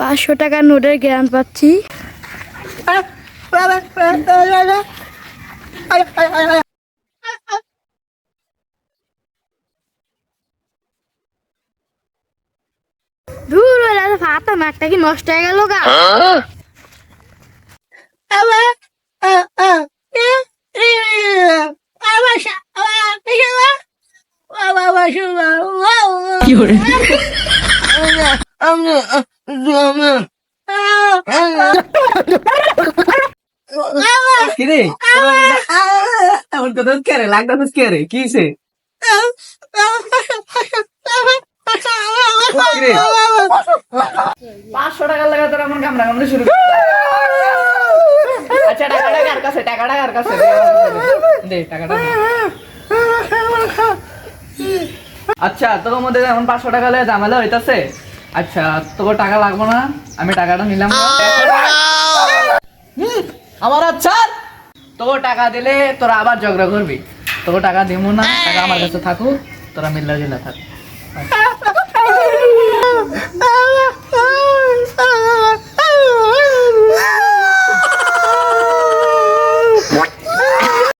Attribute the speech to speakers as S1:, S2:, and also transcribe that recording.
S1: পাঁচশো টাকা নোটের জ্ঞান পাচ্ছি দূর হয়ে যাচ্ছে ফাটা নাকটা কি নষ্ট হয়ে গেল গা
S2: পাঁচশো তোর শুরু আচ্ছা টাকাটা আচ্ছা তোর মধ্যে এমন পাঁচশো টাকা লেগে ঝামেলা হইতাছে? আচ্ছা তোর টাকা লাগবো না? আমি টাকাটা নিলাম। আমার আচ্ছা তোর টাকা দিলে তোরা আবার ঝগড়া করবি। তোর টাকা দিব না টাকা আমার কাছে থাকুক তোরা মিল্লা জিল্লা থাক